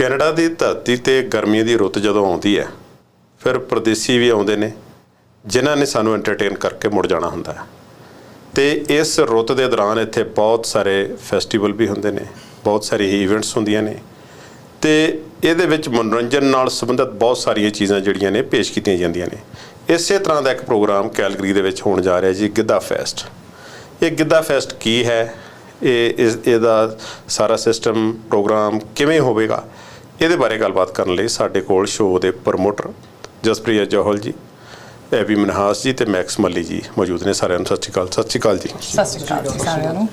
Canada ਦੀ ਧਰਤੀ ਤੇ ਗਰਮੀ ਦੀ ਰੁੱਤ ਜਦੋਂ ਆਉਂਦੀ ਹੈ, ਫਿਰ ਪਰਦੇਸੀ ਵੀ ਆਉਂਦੇ ਨੇ, ਜਿਨ੍ਹਾਂ ਨੇ ਸਾਨੂੰ ਐਂਟਰਟੇਨ ਕਰਕੇ ਮੁੜ ਜਾਣਾ ਹੁੰਦਾ ਹੈ। ਤੇ ਇਸ ਰੁੱਤ ਦੇ ਦੌਰਾਨ ਇੱਥੇ ਬਹੁਤ ਸਾਰੇ ਫੈਸਟੀਵਲ ਵੀ ਹੁੰਦੇ ਨੇ, ਬਹੁਤ ਸਾਰੇ ਇਵੈਂਟਸ ਹੁੰਦੀਆਂ ਨੇ। ਤੇ ਇਹਦੇ ਵਿੱਚ ਮਨੋਰੰਜਨ ਨਾਲ ਸੰਬੰਧਿਤ ਬਹੁਤ ਸਾਰੀਆਂ ਚੀਜ਼ਾਂ ਜਿਹੜੀਆਂ ਨੇ, ਪੇਸ਼ ਕੀਤੀਆਂ ਜਾਂਦੀਆਂ ਨੇ। ਇਸੇ ਤਰ੍ਹਾਂ ਦਾ ਇੱਕ ਪ੍ਰੋਗਰਾਮ ਕੈਲਗਰੀ ਦੇ ਵਿੱਚ ਹੋਣ ਜਾ ਰਿਹਾ ਜੀ, ਗਿੱਧਾ ਫੈਸਟ। ਇਹ ਗਿੱਧਾ ਫੈਸਟ ਕੀ ਹੈ? ਇਹ ਇਸ, ਇਹਦਾ ਸਾਰਾ ਸਿਸਟਮ ਪ੍ਰੋਗਰਾਮ ਕਿਵੇਂ ਹੋਵੇਗਾ? ਇਹਦੇ ਬਾਰੇ ਗੱਲਬਾਤ ਕਰਨ ਲਈ ਸਾਡੇ ਕੋਲ ਸ਼ੋਅ ਦੇ ਪ੍ਰਮੋਟਰ ਜਸਪ੍ਰੀਤ ਜੋਹਲ ਜੀ ਐਬੀ ਮਨਹਾਸ ਜੀ ਤੇ ਮੈਕਸ ਮੱਲੀ ਜੀ ਮੌਜੂਦ ਨੇ ਸਾਰਿਆਂ ਨੂੰ। ਸਤਿ ਸ਼੍ਰੀ ਅਕਾਲ ਸਤਿ ਸ਼੍ਰੀ ਅਕਾਲ ਜੀ। ਸਤਿ ਸ਼੍ਰੀ ਅਕਾਲ ਜੀ ਸਾਰਿਆਂ ਨੂੰ।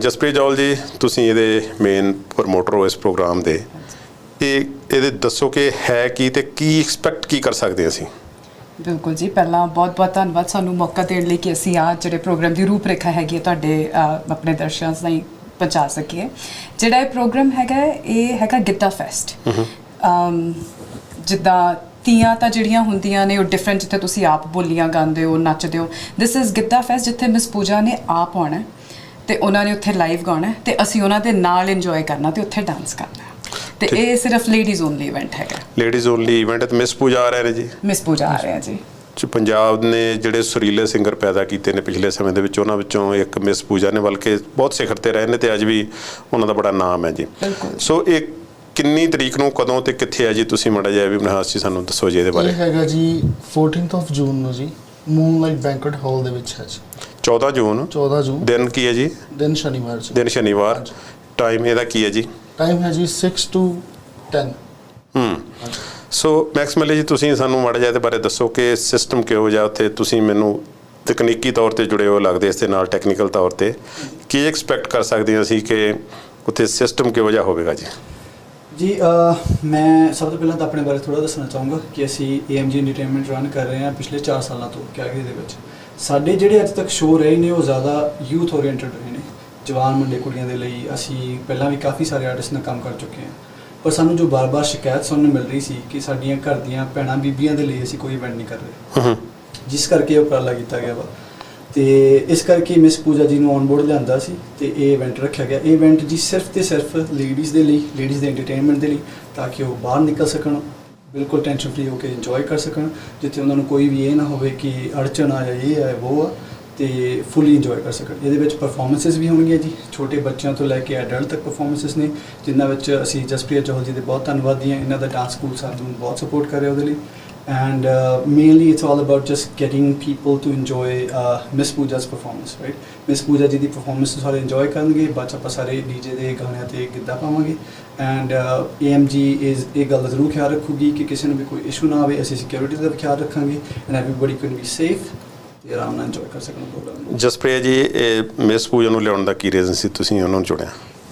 ਜਸਪ੍ਰੀਤ ਜੋਹਲ ਜੀ ਤੁਸੀਂ ਇਹਦੇ ਮੇਨ ਪ੍ਰਮੋਟਰ ਹੋ ਇਸ ਪ੍ਰੋਗਰਾਮ ਦੇ। ਇਹ ਇਹਦੇ ਦੱਸੋ ਕਿ ਹੈ ਕੀ ਤੇ ਕੀ ਐਕਸਪੈਕਟ ਕੀ ਕਰ ਸਕਦੇ ਅਸੀਂ? ਬਿਲਕੁਲ ਜੀ ਪਹਿਲਾਂ ਬਹੁਤ-ਬਹੁਤ ਧੰਨਵਾਦ ਸਾਨੂੰ ਮੌਕਾ ਦੇਣ ਲਈ ਕਿ ਅਸੀਂ ਆ ਜਿਹੜੇ ਪ੍ਰੋਗਰਾਮ ਦੀ ਰੂਪਰੇਖਾ ਹੈਗੀ ਹੈ ਤੁਹਾਡੇ ਆਪਣੇ ਦਰਸ਼ਕਾਂ ਤਾਈਂ ਪਹੁੰਚਾ ਸਕੀਏ। ਜਿਹੜਾ ਇਹ ਪ੍ਰੋਗਰਾਮ ਹੈਗਾ ਇਹ ਹੈਗਾ ਗਿੱਧਾ ਫੈਸਟ। ਅਮ ਜਿੱਦਾਂ ਤੀਆਂ ਤਾਂ ਜਿਹੜੀਆਂ ਹੁੰਦੀਆਂ ਨੇ ਉਹ ਡਿਫਰੈਂਟ ਜਿੱਥੇ ਤੁਸੀਂ ਆਪ ਬੋਲੀਆਂ ਗਾਉਂਦੇ ਹੋ ਨੱਚਦੇ ਹੋ। ਥਿਸ ਇਜ਼ ਗਿੱਧਾ ਫੈਸਟ ਜਿੱਥੇ ਮਿਸ ਪੂਜਾ ਨੇ ਆਪ ਆਉਣਾ ਤੇ ਉਹਨਾਂ ਨੇ ਉੱਥੇ ਲਾਈਵ ਗਾਉਣਾ ਤੇ ਅਸੀਂ ਉਹਨਾਂ ਦੇ ਨਾਲ ਇੰਜੋਏ ਕਰਨਾ ਤੇ ਉੱਥੇ ਡਾਂਸ ਕਰਨਾ। ਤੇ ਇਹ ਸਿਰਫ ਲੇਡੀਜ਼ ਓਨਲੀ ਇਵੈਂਟ ਹੈਗਾ। ਲੇਡੀਜ਼ ਓਨਲੀ ਇਵੈਂਟ ਤੇ ਮਿਸ ਪੂਜਾ ਆ ਰਹੇ ਨੇ ਜੀ? ਮਿਸ ਪੂਜਾ ਆ ਰਿਹਾ ਜੀ। ਚ ਪੰਜਾਬ ਨੇ ਜਿਹੜੇ ਸੁਰੀਲੇ ਸਿੰਗਰ ਪੈਦਾ ਕੀਤੇ ਨੇ ਪਿਛਲੇ ਸਮੇਂ ਦੇ ਵਿੱਚ ਉਹਨਾਂ ਵਿੱਚੋਂ ਇੱਕ ਮਿਸ ਪੂਜਾ ਨੇ ਬਲਕਿ ਬਹੁਤ ਸਿਖਰ ਤੇ ਰਹੇ ਨੇ ਤੇ ਅੱਜ ਵੀ ਉਹਨਾਂ ਦਾ ਬੜਾ ਨਾਮ ਹੈ ਜੀ। ਸੋ ਇਹ ਕਿੰਨੀ ਤਰੀਕ ਨੂੰ ਕਦੋਂ ਤੇ ਕਿੱਥੇ ਹੈ ਜੀ? ਤੁਸੀਂ ਮੜਾ ਜਿਹਾ ਵੀ ਮਨਹਾਸ ਜੀ ਸਾਨੂੰ ਦੱਸੋ ਜੀ ਇਹਦੇ ਬਾਰੇ। ਇਹ ਹੈਗਾ ਜੀ 14th ਆਫ ਜੂਨ ਨੂੰ ਜੀ ਮੂਨਲਾਈਟ ਬੈਂਕਟ ਹਾਲ ਦੇ ਵਿੱਚ ਹੈ ਜੀ। 14 ਜੂਨ? 14 ਜੂਨ। ਦਿਨ ਕੀ ਹੈ ਜੀ? ਦਿਨ ਸ਼ਨੀਵਾਰ ਜੀ। ਦਿਨ ਸ਼ਨੀਵਾਰ। ਟਾਈਮ ਇਹਦਾ ਕੀ ਹੈ ਜੀ? ਟਾਈਮ ਹੈ ਜੀ 6 ਟੂ 10 ਹੂੰ। ਸੋ ਮੈਕਸ ਮੱਲੇ ਜੀ, ਤੁਸੀਂ ਸਾਨੂੰ ਮਾੜਾ ਜਿਹਾ ਇਹਦੇ ਬਾਰੇ ਦੱਸੋ ਕਿ ਸਿਸਟਮ ਕਿਹੋ ਜਿਹਾ ਉੱਥੇ ਤੁਸੀਂ ਮੈਨੂੰ ਤਕਨੀਕੀ ਤੌਰ ਤੇ ਜੁੜੇ ਹੋ ਲੱਗਦੇ ਇਸ ਦੇ ਨਾਲ ਟੈਕਨੀਕਲ ਤੌਰ ਤੇ। ਕੀ ਐਕਸਪੈਕਟ ਕਰ ਸਕਦੇ ਹਾਂ ਅਸੀਂ ਕਿ ਉੱਥੇ ਸਿਸਟਮ ਕਿਹੋ ਜਿਹਾ ਹੋਵੇਗਾ ਜੀ? ਜੀ ਮੈਂ ਸਭ ਤੋਂ ਪਹਿਲਾਂ ਤਾਂ ਆਪਣੇ ਬਾਰੇ ਥੋੜਾ ਦੱਸਣਾ ਚਾਹੂੰਗਾ ਕਿ ਅਸੀਂ AMG ਐਂਟਰਟੇਨਮੈਂਟ ਰਨ ਕਰ ਰਹੇ ਹਾਂ ਪਿਛਲੇ 4 ਸਾਲਾਂ ਤੋਂ ਕੈਗਰੀ ਦੇ ਵਿੱਚ। ਸਾਡੇ ਜਿਹੜੇ ਅੱਜ ਤੱਕ ਸ਼ੋਅ ਰਹੇ ਨੇ, ਉਹ ਜ਼ਿਆਦਾ ਯੂਥ ਓਰੀਐਂਟਡ ਰਹੇ ਨੇ। ਜਵਾਨ ਮੁੰਡੇ ਕੁੜੀਆਂ ਦੇ ਲਈ ਅਸੀਂ ਪਹਿਲਾਂ ਵੀ ਕਾਫੀ ਸਾਰੇ ਆਰਟਿਸਟ ਨਾਲ ਕੰਮ ਕਰ ਚੁੱਕੇ ਹਾਂ। ਪਰ ਸਾਨੂੰ ਜੋ ਬਾਰ-ਬਾਰ ਸ਼ਿਕਾਇਤ ਸੁਣਨ ਨੂੰ ਮਿਲ ਰਹੀ ਸੀ ਕਿ ਸਾਡੀਆਂ ਘਰ ਦੀਆਂ ਭੈਣਾਂ ਬੀਬੀਆਂ ਦੇ ਲਈ ਅਸੀਂ ਕੋਈ ਇਵੈਂਟ ਨਹੀਂ ਕਰ ਰਹੇ। ਜਿਸ ਕਰਕੇ ਇਹ ਉਪਰਾਲਾ ਕੀਤਾ ਗਿਆ ਵਾ। ਤੇ ਇਸ ਕਰਕੇ ਮਿਸ ਪੂਜਾ ਜੀ ਨੂੰ ਔਨ ਬੋਰਡ ਲਿਆਂਦਾ ਸੀ ਤੇ ਇਹ ਇਵੈਂਟ ਰੱਖਿਆ ਗਿਆ। ਇਹ ਇਵੈਂਟ ਜੀ ਸਿਰਫ ਤੇ ਸਿਰਫ ਲੇਡੀਜ਼ ਦੇ ਲਈ ਲੇਡੀਜ਼ ਦੇ ਐਂਟਰਟੇਨਮੈਂਟ ਦੇ ਲਈ ਤਾਂ ਕਿ ਉਹ ਬਾਹਰ ਨਿਕਲ ਸਕਣ ਬਿਲਕੁਲ ਟੈਨਸ਼ਨ ਫ੍ਰੀ ਹੋ ਕੇ ਇੰਜੋਏ ਕਰ ਸਕਣ ਜਿੱਥੇ ਉਹਨਾਂ ਨੂੰ ਕੋਈ ਵੀ ਇਹ ਨਾ ਹੋਵੇ ਕਿ ਅੜਚਣ ਆ ਜਾਂ ਇਹ ਹੈ ਉਹ ਆ। ਤੇ ਫੁੱਲੀ ਇੰਜੋਏ ਕਰ ਸਕਣ। ਇਹਦੇ ਵਿੱਚ ਪਰਫਾਰਮੈਂਸਸ ਵੀ ਹੋਣਗੀਆਂ ਜੀ। ਛੋਟੇ ਬੱਚਿਆਂ ਤੋਂ ਲੈ ਕੇ ਐਡਲਟ ਤੱਕ ਪਰਫਾਰਮੈਂਸਸ ਨੇ ਜਿਨ੍ਹਾਂ ਵਿੱਚ ਅਸੀਂ ਜਸਪ੍ਰੀਤ ਚੌਹਲ ਜੀ ਦੇ ਬਹੁਤ ਧੰਨਵਾਦੀ ਹਾਂ। ਇਹਨਾਂ ਦਾ ਡਾਂਸ ਸਕੂਲ ਸਾਨੂੰ ਬਹੁਤ ਸਪੋਰਟ ਕਰ ਰਿਹਾ ਉਹਦੇ ਲਈ। And uh, mainly it's all about just getting people to enjoy uh, Miss Pooja's performance, right? Miss Pooja ਜੀ ਦੀ performance ਨੂੰ ਸਾਰੇ enjoy ਕਰਨਗੇ। ਬਾਅਦ ਆਪਾਂ ਸਾਰੇ DJ ਦੇ ਗਾਣਿਆਂ ਤੇ ਗਿੱਧਾ ਪਾਵਾਂਗੇ। And uh, AMG is ਇਹ ਗੱਲ ਜ਼ਰੂਰ ਖਿਆਲ ਰੱਖੂਗੀ ਕਿ ਕਿਸੇ ਨੂੰ ਵੀ ਕੋਈ ਇਸ਼ੂ ਨਾ ਆਵੇ। ਅਸੀਂ ਸਿਕਿਉਰਿਟੀ ਦਾ ਵੀ ਖਿਆਲ ਰੱਖਾਂਗੇ। And everybody can be safe ਤੇ ਆਰਾਮ ਨਾਲ enjoy ਕਰ ਸਕਣ ਪ੍ਰੋਗਰਾਮ ਨੂੰ। ਜਸਪ੍ਰੀਤ ਜੀ ਇਹ ਮਿਸ ਪੂਜਾ ਨੂੰ ਲਿਆਉਣ ਦਾ ਕੀ ਰੀਜ਼ਨ ਸੀ? ਤੁਸੀਂ ਉਹਨਾਂ ਨੂੰ ਚੁਣਿਆ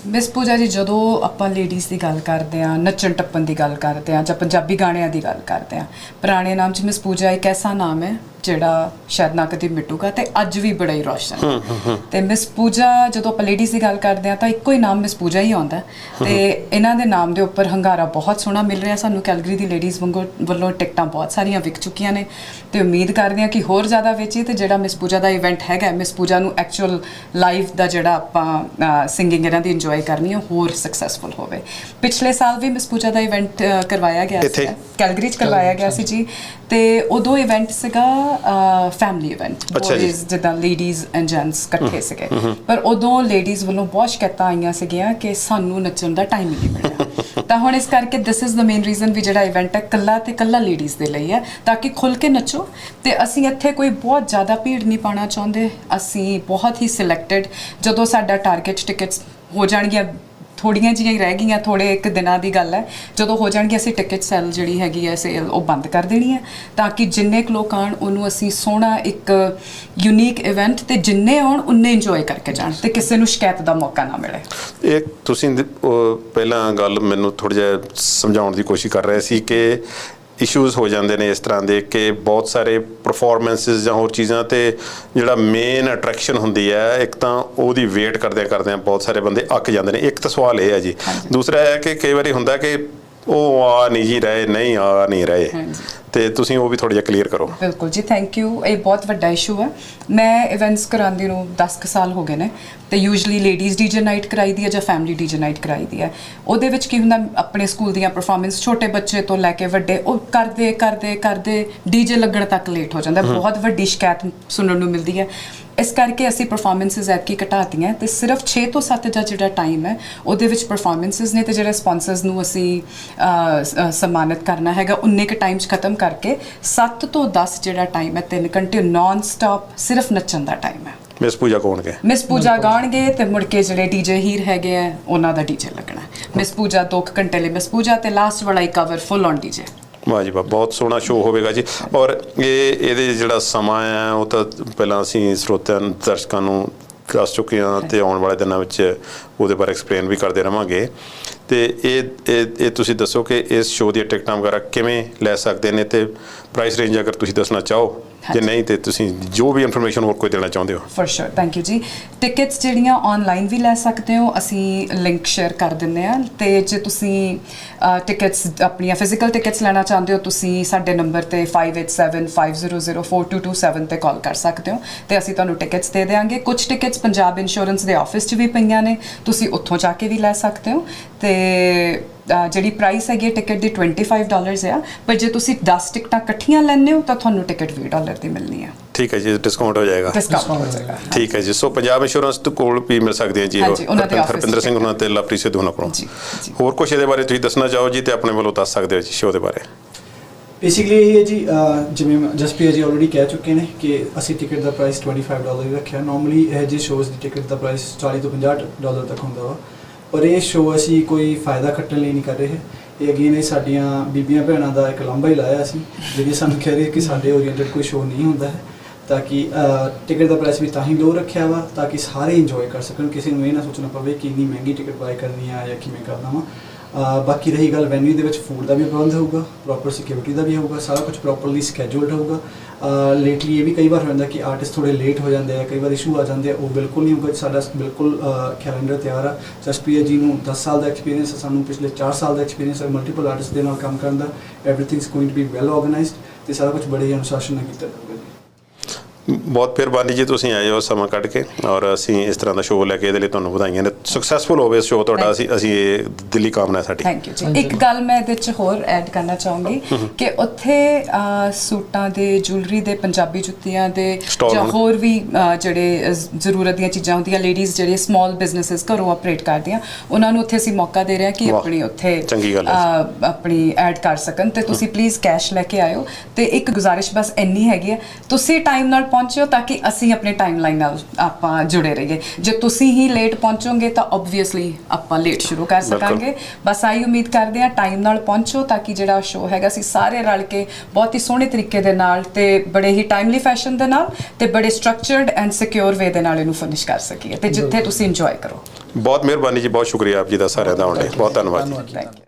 ਮਿਸ ਪੂਜਾ ਜੀ ਜਦੋਂ ਆਪਾਂ ਲੇਡੀਜ਼ ਦੀ ਗੱਲ ਕਰਦੇ ਆ ਨੱਚਣ ਟੱਪਣ ਦੀ ਗੱਲ ਕਰਦੇ ਆ ਜਾਂ ਪੰਜਾਬੀ ਗਾਣਿਆਂ ਦੀ ਗੱਲ ਕਰਦੇ ਆ ਪੁਰਾਣੇ ਨਾਮ 'ਚ ਮਿਸ ਪੂਜਾ ਇੱਕ ਐਸਾ ਨਾਮ ਹੈ ਜਿਹੜਾ ਸ਼ਾਇਦ ਨਾ ਕਦੇ ਮਿਟੂਗਾ ਤੇ ਅੱਜ ਵੀ ਬੜਾ ਹੀ ਰੌਸ਼ਨ ਹੈ। ਤੇ ਮਿਸ ਪੂਜਾ ਜਦੋਂ ਆਪਾਂ ਲੇਡੀਜ਼ ਦੀ ਗੱਲ ਕਰਦੇ ਆ ਤਾਂ ਇੱਕੋ ਹੀ ਨਾਮ ਮਿਸ ਪੂਜਾ ਹੀ ਆਉਂਦਾ ਤੇ ਇਹਨਾਂ ਦੇ ਨਾਮ ਦੇ ਉੱਪਰ ਹੰਗਾਰਾ ਬਹੁਤ ਸੋਹਣਾ ਮਿਲ ਰਿਹਾ। ਸਾਨੂੰ ਕੈਲਗਰੀ ਦੀ ਲੇਡੀਜ਼ ਵੱਲੋਂ ਟਿਕਟਾਂ ਬਹੁਤ ਸਾਰੀਆਂ ਵਿਕ ਚੁੱਕੀਆਂ ਨੇ। ਤੇ ਉਮੀਦ ਕਰਦੇ ਆ ਕਿ ਹੋਰ ਜ਼ਿਆਦਾ ਵੇਚੇ ਤੇ ਜਿਹੜਾ ਮਿਸ ਪੂਜਾ ਦਾ ਇਵੈਂਟ ਹੈਗਾ ਮਿਸ ਪੂਜਾ ਨੂੰ ਐਕਚੁਅਲ ਲਾਈਵ ਦਾ ਜਿਹੜਾ ਆਪਾਂ ਸਿੰਗਿੰਗ ਇਹਨਾਂ ਦੀ ਇੰਜੋਏ ਕਰਨੀ ਹੈ ਹੋਰ ਸਕਸੈਸਫੁਲ ਹੋਵੇ। ਪਿਛਲੇ ਸਾਲ ਵੀ ਮਿਸ ਪੂਜਾ ਦਾ ਇਵੈਂਟ ਕਰਵਾਇਆ ਗਿਆ? ਸੀ ਕੈਲਗਰੀ ਚ ਕਰਵਾਇਆ ਗਿਆ ਸੀ ਜੀ। ਤੇ ਉਦੋਂ ਇਵੈਂਟ ਸੀਗਾ ਫੈਮਿਲੀ ਇਵੈਂਟ ਅੱਛਾ ਜੀ। ਜਿੱਦਾਂ ਲੇਡੀਜ਼ ਐਂਡ ਜੈਂਟਸ ਇਕੱਠੇ ਸੀਗੇ। ਪਰ ਉਦੋਂ ਲੇਡੀਜ਼ ਵੱਲੋਂ ਬਹੁਤ ਸ਼ਿਕਾਇਤਾਂ ਆਈਆਂ ਸੀਗੀਆਂ ਕਿ ਸਾਨੂੰ ਨੱਚਣ ਦਾ ਟਾਈਮ ਨਹੀਂ ਮਿਲਿਆ। ਤਾਂ ਹੁਣ ਇਸ ਕਰਕੇ this is the main reason ਵੀ ਜਿਹੜਾ ਇਵੈਂਟ ਹੈ ਕੱਲਾ ਤੇ ਕੱਲਾ ਲੇਡੀਜ਼ ਦੇ ਲਈ ਹੈ ਤਾਂ ਕਿ ਖੁੱਲ ਕੇ ਨੱਚੋ। ਤੇ ਅਸੀਂ ਇੱਥੇ ਕੋਈ ਬਹੁਤ ਜ਼ਿਆਦਾ ਭੀੜ ਨਹੀਂ ਪਾਣਾ ਚਾਹੁੰਦੇ। ਅਸੀਂ ਬਹੁਤ ਹੀ ਸਿਲੈਕਟਡ ਜਦੋਂ ਸਾਡਾ ਟਾਰਗੇਟ ਟਿਕਟਸ ਹੋ ਜਾਣਗੀਆਂ ਥੋੜੀਆਂ ਜਿਹੀਆਂ ਹੀ ਰਹਿ ਗਈਆਂ ਥੋੜੇ ਇੱਕ ਦਿਨਾਂ ਦੀ ਗੱਲ ਹੈ। ਜਦੋਂ ਹੋ ਜਾਣਗੇ ਅਸੀਂ ਟਿਕਟ ਸੈਲ ਜਿਹੜੀ ਹੈਗੀ ਹੈ ਸੇਲ ਉਹ ਬੰਦ ਕਰ ਦੇਣੀ ਹੈ। ਤਾਂ ਕਿ ਜਿੰਨੇ ਕੁ ਲੋਕ ਆਣ ਉਹਨੂੰ ਅਸੀਂ ਸੋਹਣਾ ਇੱਕ ਯੂਨੀਕ ਇਵੈਂਟ ਤੇ ਜਿੰਨੇ ਆਉਣ, ਉਨੇ ਇੰਜੋਏ ਕਰਕੇ ਜਾਣ ਤੇ ਕਿਸੇ ਨੂੰ ਸ਼ਿਕਾਇਤ ਦਾ ਮੌਕਾ ਨਾ ਮਿਲੇ। ਇਹ ਤੁਸੀਂ ਉਹ ਪਹਿਲਾਂ ਗੱਲ ਮੈਨੂੰ ਥੋੜਾ ਜਿਹਾ ਸਮਝਾਉਣ ਦੀ ਕੋਸ਼ਿਸ਼ ਕਰ ਰਹੇ ਸੀ ਕਿ ਇਸ਼ੂਜ਼ ਹੋ ਜਾਂਦੇ ਨੇ ਇਸ ਤਰ੍ਹਾਂ ਦੇ ਕਿ ਬਹੁਤ ਸਾਰੇ ਪਰਫਾਰਮੈਂਸਿਸ ਜਾਂ ਹੋਰ ਚੀਜ਼ਾਂ ਤੇ ਜਿਹੜਾ ਮੇਨ ਅਟਰੈਕਸ਼ਨ ਹੁੰਦੀ ਹੈ ਇੱਕ ਤਾਂ ਉਹਦੀ ਵੇਟ ਕਰਦੇ ਕਰਦੇ ਬਹੁਤ ਸਾਰੇ ਬੰਦੇ ਅੱਕ ਜਾਂਦੇ ਨੇ। ਇੱਕ ਤਾਂ ਸਵਾਲ ਇਹ ਹੈ ਜੀ। ਦੂਸਰਾ ਇਹ ਹੈ ਕਿ ਕਈ ਵਾਰੀ ਹੁੰਦਾ ਕਿ ਉਹ ਆ ਨਹੀਂ ਜੀ ਰਹੇ ਨਹੀਂ ਆ ਨਹੀਂ ਰਹੇ। ਤੇ ਤੁਸੀਂ ਉਹ ਵੀ ਥੋੜਾ ਜਿਹਾ ਕਲੀਅਰ ਕਰੋ। ਬਿਲਕੁਲ ਜੀ ਥੈਂਕ ਯੂ ਇਹ ਬਹੁਤ ਵੱਡਾ ਇਸ਼ੂ ਹੈ। ਮੈਂ ਇਵੈਂਟਸ ਕਰਾਉਂਦੀ ਨੂੰ 10 ਕੁ ਸਾਲ ਹੋ ਗਏ ਨੇ। ਤੇ ਯੂਜੂਲੀ ਲੇਡੀਜ਼ ਡੀਜੇ ਨਾਈਟ ਕਰਾਈ ਦੀ ਹੈ ਜਾਂ ਫੈਮਿਲੀ ਡੀਜੇ ਨਾਈਟ ਕਰਾਈ ਦੀ ਹੈ। ਉਹਦੇ ਵਿੱਚ ਕੀ ਹੁੰਦਾ ਆਪਣੇ ਸਕੂਲ ਦੀਆਂ ਪਰਫਾਰਮੈਂਸ ਛੋਟੇ ਬੱਚੇ ਤੋਂ ਲੈ ਕੇ ਵੱਡੇ ਉਹ ਕਰਦੇ ਕਰਦੇ ਕਰਦੇ ਡੀਜੇ ਲੱਗਣ ਤੱਕ ਲੇਟ ਹੋ ਜਾਂਦਾ। ਬਹੁਤ ਵੱਡੀ ਸ਼ਿਕਾਇਤ ਸੁਣਨ ਨੂੰ ਮਿਲਦੀ ਹੈ। ਇਸ ਕਰਕੇ ਅਸੀਂ ਪਰਫਾਰਮੈਂਸਸ ਐਤਕੀ ਘਟਾਤੀਆਂ ਤੇ ਸਿਰਫ 6 ਤੋਂ 7 ਦਾ ਜਿਹੜਾ ਟਾਈਮ ਹੈ ਉਹਦੇ ਵਿੱਚ ਪਰਫਾਰਮੈਂਸਸ ਨੇ ਤੇ ਜਿਹੜੇ ਸਪਾਂਸਰਸ ਨੂੰ ਅਸੀਂ ਸਨਮਾਨਿਤ ਕਰਨਾ ਹੈਗਾ ਉਨੇ ਕ ਟਾਈਮ 'ਚ ਖਤਮ ਕਰਕੇ 7 ਤੋਂ 10 ਜਿਹੜਾ ਟਾਈਮ ਹੈ 3 ਘੰਟੇ ਨਾਨ ਸਟਾਪ ਸਿਰਫ ਨੱਚਣ ਦਾ ਟਾਈਮ ਹੈ। ਮਿਸ ਪੂਜਾ ਕੌਣ ਗਏ ਮਿਸ ਪੂਜਾ ਗਾਣਗੇ ਤੇ ਮੁੜ ਕੇ ਜਿਹੜੇ ਡੀਜੇ ਹੀਰ ਹੈਗੇ ਆ ਉਹਨਾਂ ਦਾ ਡੀਜੇ ਲੱਗਣਾ ਮਿਸ ਪੂਜਾ 2 ਘੰਟੇ ਲਈ ਮਿਸ ਪੂਜਾ ਤੇ ਲਾਸਟ ਵਾਲਾ ਹੀ ਕਵਰ ਫੁੱਲ ਔਨ ਡੀਜੇ ਵਾਹ ਜੀ ਵਾਹ, ਬਹੁਤ ਸੋਹਣਾ ਸ਼ੋਅ ਹੋਵੇਗਾ ਜੀ। ਔਰ ਇਹ, ਇਹਦੇ ਜਿਹੜਾ ਸਮਾਂ ਹੈ, ਉਹ ਤਾਂ ਪਹਿਲਾਂ ਅਸੀਂ ਸਰੋਤਿਆਂ, ਦਰਸ਼ਕਾਂ ਨੂੰ ਦੱਸ ਚੁੱਕੇ ਹਾਂ ਤੇ ਆਉਣ ਵਾਲੇ ਦਿਨਾਂ ਵਿੱਚ ਉਹਦੇ ਬਾਰੇ ਐਕਸਪਲੇਨ ਵੀ ਕਰਦੇ ਰਵਾਂਗੇ। ਤੇ ਇਹ ਇਹ ਇਹ ਤੁਸੀਂ ਦੱਸੋ ਕਿ ਇਸ ਸ਼ੋਅ ਦੀਆਂ ਟਿਕਟਾਂ ਵਗੈਰਾ ਕਿਵੇਂ ਲੈ ਸਕਦੇ ਨੇ ਤੇ ਪ੍ਰਾਈਸ ਰੇਂਜ ਅਗਰ ਤੁਸੀਂ ਦੱਸਣਾ ਚਾਹੋ। ਜੇ ਨਹੀਂ ਤੇ ਤੁਸੀਂ ਜੋ ਵੀ ਇਨਫੋਰਮੇਸ਼ਨ ਹੋਰ ਕੋਈ ਦੇਣਾ ਚਾਹੁੰਦੇ ਹੋ। ਫॉर ਸ਼ੋਰ ਥੈਂਕ ਯੂ ਜੀ। ਟਿਕਟਸ ਜਿਹੜੀਆਂ ਆਨਲਾਈਨ ਵੀ ਲੈ ਸਕਦੇ ਹੋ ਅਸੀਂ ਲਿੰਕ ਸ਼ੇਅਰ ਕਰ ਦਿੰਨੇ ਆ ਤੇ ਜੇ ਤੁਸੀਂ ਟਿਕਟਸ ਆਪਣੀਆਂ ਫਿਜ਼ੀਕਲ ਟਿਕਟਸ ਲੈਣਾ ਚਾਹੁੰਦੇ ਹੋ ਤੁਸੀਂ ਸਾਡੇ ਨੰਬਰ ਤੇ 5875004227 ਤੇ ਕਾਲ ਕਰ ਸਕਦੇ ਹੋ। ਤੇ ਅਸੀਂ ਤੁਹਾਨੂੰ ਟਿਕਟਸ ਦੇ ਦੇਵਾਂਗੇ ਕੁਝ ਟਿਕਟਸ ਪੰਜਾਬ ਇੰਸ਼ੋਰੈਂਸ ਦੇ ਆਫਿਸ 'ਚ ਵੀ ਪਈਆਂ ਨੇ ਤੁਸੀਂ ਉੱਥੋਂ ਜਾ ਕੇ ਵੀ ਲੈ ਸਕਦੇ ਹੋ। ਤੇ ਜਿਹੜੀ ਪ੍ਰਾਈਸ ਹੈਗੀ ਟਿਕਟ ਦੀ 25 ਡਾਲਰਸ ਆ। ਪਰ ਜੇ ਤੁਸੀਂ 10 ਟਿਕਟਾਂ ਇਕੱਠੀਆਂ ਲੈਂਦੇ ਹੋ ਤਾਂ ਤੁਹਾਨੂੰ ਟਿਕਟ 20 ਡਾਲਰ ਦੀ ਮਿਲਣੀ ਹੈ ਠੀਕ ਹੈ ਜੀ ਡਿਸਕਾਊਂਟ ਹੋ ਜਾਏਗਾ। ਡਿਸਕਾਊਂਟ ਹੋ ਜਾਏਗਾ ਠੀਕ ਹੈ ਜੀ ਸੋ ਪੰਜਾਬ ਇੰਸ਼ੋਰੈਂਸ ਤੋਂ ਕੋਲ ਵੀ ਮਿਲ ਸਕਦੇ ਆ ਜੀ ਹਰਪਿੰਦਰ ਸਿੰਘ ਉਹਨਾਂ ਤੇ ਲਵਪ੍ਰੀਤ ਸਿੱਧੂ ਉਹਨਾਂ ਕੋਲੋਂ। ਜੀ, ਜੀ। ਹੋਰ ਕੁਝ ਇਹਦੇ ਬਾਰੇ ਤੁਸੀਂ ਦੱਸਣਾ ਚਾਹੋ ਜੀ ਤੇ ਆਪਣੇ ਵੱਲੋਂ ਦੱਸ ਸਕਦੇ ਹੋ ਜੀ ਸ਼ੋਅ ਦੇ ਬਾਰੇ। ਬੇਸਿਕਲੀ ਇਹ ਹੈ ਜੀ ਜਿਵੇਂ ਜਸਪ੍ਰੀਤ ਜੀ ਆਲਰੇਡੀ ਕਹਿ ਚੁੱਕੇ ਨੇ ਕਿ ਅਸੀਂ ਟਿਕਟ ਦਾ ਪ੍ਰਾਈਸ 25 ਡਾਲਰ ਹੀ ਰੱਖਿਆ। ਨਾਰਮਲੀ ਇਹ ਜਿਹੇ ਸ਼ੋਜ਼ ਦੀ ਟਿਕਟ ਦਾ ਪ੍ਰਾਈਸ 40 ਤੋਂ 50 ਡਾਲਰ ਤੱਕ ਹੁੰਦਾ ਵਾ। ਪਰ ਇਹ ਸ਼ੋਅ ਅਸੀਂ ਕੋਈ ਫਾਇਦਾ ਖੱਟਣ ਲਈ ਨਹੀਂ ਕਰ ਰਹੇ। ਇਹ ਅਗੇਨ ਇਹ ਸਾਡੀਆਂ ਬੀਬੀਆਂ ਭੈਣਾਂ ਦਾ ਇੱਕ ਲੰਬਾ ਹੀ ਲਾਇਆ ਅਸੀਂ ਜਿਹੜੀ ਸਾਨੂੰ ਕਹਿ ਰਹੀ ਹੈ ਕਿ ਸਾਡੇ ਓਰੀਐਂਟਡ ਕੋਈ ਸ਼ੋਅ ਨਹੀਂ ਹੁੰਦਾ ਹੈ। ਤਾਂ ਕਿ ਟਿਕਟ ਦਾ ਪ੍ਰਾਈਸ ਵੀ ਤਾਂ ਹੀ ਲੋ ਰੱਖਿਆ ਵਾ, ਤਾਂ ਕਿ ਸਾਰੇ ਇੰਜੋਏ ਕਰ ਸਕਣ। ਕਿਸੇ ਨੂੰ ਇਹ ਨਾ ਸੋਚਣਾ ਪਵੇ ਕਿ ਇੰਨੀ ਮਹਿੰਗੀ ਟਿਕਟ ਬਾਏ ਕਰਨੀ ਆ ਜਾਂ ਕਿਵੇਂ ਕਰਨਾ ਵਾ। ਬਾਕੀ ਰਹੀ ਗੱਲ ਵੈਨਿਊ ਦੇ ਵਿੱਚ ਫੂਡ ਦਾ ਵੀ ਪ੍ਰਬੰਧ ਹੋਊਗਾ ਪ੍ਰੋਪਰ ਸਿਕਿਉਰਿਟੀ ਦਾ ਵੀ ਹੋਊਗਾ, ਸਾਰਾ ਕੁਝ ਪ੍ਰੋਪਰਲੀ ਸਕੇਜੂਲਡ ਹੋਊਗਾ। ਲੇਟਲੀ ਇਹ ਵੀ ਕਈ ਵਾਰ ਹੋ ਜਾਂਦਾ ਕਿ ਆਰਟਿਸਟ ਥੋੜੇ ਲੇਟ ਹੋ ਜਾਂਦੇ ਆ, ਕਈ ਵਾਰ ਇਸ਼ੂ ਆ ਜਾਂਦੇ ਆ, ਉਹ ਬਿਲਕੁਲ ਨਹੀਂ ਹੋਊਗਾ, ਸਾਡਾ ਬਿਲਕੁਲ ਕੈਲੰਡਰ ਤਿਆਰ ਆ। ਜਸਪ੍ਰੀਤ ਜੀ ਨੂੰ 10 ਸਾਲ ਦਾ ਐਕਸਪੀਰੀਅੰਸ ਹੈ ਸਾਨੂੰ ਪਿਛਲੇ 4 ਸਾਲ ਦਾ ਐਕਸਪੀਰੀਅੰਸ ਹੈ ਮਲਟੀਪਲ ਆਰਟਿਸਟ ਦੇ ਨਾਲ ਕੰਮ ਕਰਨ ਦਾ। Everything is going to be well organised ਤੇ ਸਾਰਾ ਕੁਝ ਬੜੇ ਹੀ ਅਨੁਸ਼ਾਸਨ ਨਾਲ ਕੀਤਾ ਜਾਊਗਾ। ਬਹੁਤ ਮਿਹਰਬਾਨੀ ਜੀ ਤੁਸੀਂ ਆਏ ਹੋ ਸਮਾਂ ਕੱਢ ਕੇ ਔਰ ਅਸੀਂ ਇਸ ਤਰ੍ਹਾਂ ਦਾ ਸ਼ੋਅ ਲੈ ਕੇ ਇਹਦੇ ਲਈ ਤੁਹਾਨੂੰ ਵਧਾਈਆਂ ਨੇ। ਸਕਸੈਸਫੁਲ ਹੋਵੇ ਸ਼ੋਅ ਤੁਹਾਡਾ ਅਸੀਂ ਅਸੀਂ ਇਹ ਦਿੱਲੀ ਕਾਮਨਾ ਹੈ ਸਾਡੀ। ਥੈਂਕ ਯੂ ਜੀ। ਇੱਕ ਗੱਲ ਮੈਂ ਇਹਦੇ ਚ ਹੋਰ ਐਡ ਕਰਨਾ ਚਾਹੂੰਗੀ ਕਿ ਉੱਥੇ ਸੂਟਾਂ ਦੇ ਜੁਐਲਰੀ ਦੇ ਪੰਜਾਬੀ ਜੁੱਤੀਆਂ ਦੇ ਜਾਂ। ਹੋਰ ਵੀ ਜਿਹੜੇ ਜ਼ਰੂਰਤ ਦੀਆਂ ਚੀਜ਼ਾਂ ਹੁੰਦੀਆਂ ਲੇਡੀਜ਼ ਜਿਹੜੇ ਸਮਾਲ ਬਿਜ਼ਨੈਸਸ ਘਰੋਂ ਆਪਰੇਟ ਕਰਦੀਆਂ ਉਹਨਾਂ ਨੂੰ ਉੱਥੇ ਅਸੀਂ ਮੌਕਾ ਦੇ ਰਹੇ ਹਾਂ ਕਿ ਆਪਣੀ ਉੱਥੇ ਚੰਗੀ ਗੱਲ ਹੈ। ਆਪਣੀ ਐਡ ਕਰ ਸਕਣ। ਤੇ ਤੁਸੀਂ ਪਲੀਜ਼ ਕੈਸ਼ ਲੈ ਕੇ ਆਇਓ। ਤੇ ਇੱਕ ਗੁਜ਼ਾਰਿਸ਼ ਬਸ ਇੰਨੀ ਹੈਗੀ ਹੈ ਤੁਸੀਂ ਟਾਈਮ ਨਾਲ ਪਹੁੰਚਿਓ ਤਾਂ ਕਿ ਅਸੀਂ ਆਪਣੇ ਟਾਈਮਲਾਈਨ ਨਾਲ ਆਪਾਂ ਜੁੜੇ ਰਹੀਏ। ਜੇ ਤੁਸੀਂ ਹੀ ਲੇਟ ਪਹੁੰਚੋਗੇ ਤਾਂ ਆਬਵੀਅਸਲੀ ਆਪਾਂ ਲੇਟ ਸ਼ੁਰੂ ਕਰ। ਸਕਾਂਗੇ। ਬਸ ਆਈ ਉਮੀਦ ਕਰਦੇ ਹਾਂ ਟਾਈਮ ਨਾਲ ਪਹੁੰਚੋ ਤਾਂ ਕਿ ਜਿਹੜਾ ਸ਼ੋਅ ਹੈਗਾ ਅਸੀਂ ਸਾਰੇ ਰਲ ਕੇ ਬਹੁਤ ਹੀ ਸੋਹਣੇ ਤਰੀਕੇ ਦੇ ਨਾਲ ਤੇ ਬੜੇ ਹੀ ਟਾਈਮਲੀ ਫੈਸ਼ਨ ਦੇ ਨਾਲ ਤੇ ਬੜੇ ਸਟਰਕਚਰਡ ਐਂਡ ਸਿਕਿਉਰ ਵੇ ਦੇ ਨਾਲ ਇਹਨੂੰ ਫਿਨਿਸ਼ ਕਰ ਸਕੀਏ ਤੇ ਜਿੱਥੇ ਤੁਸੀਂ ਇੰਜੋਏ ਕਰੋ। ਬਹੁਤ ਮਿਹਰਬਾਨੀ ਜੀ ਬਹੁਤ ਸ਼ੁਕਰੀਆ ਆਪ ਜੀ ਦਾ ਸਾਰਿਆਂ ਦਾ ਆਉਣ ਲਈ। ਬਹੁਤ ਧੰਨਵਾਦ Thank you.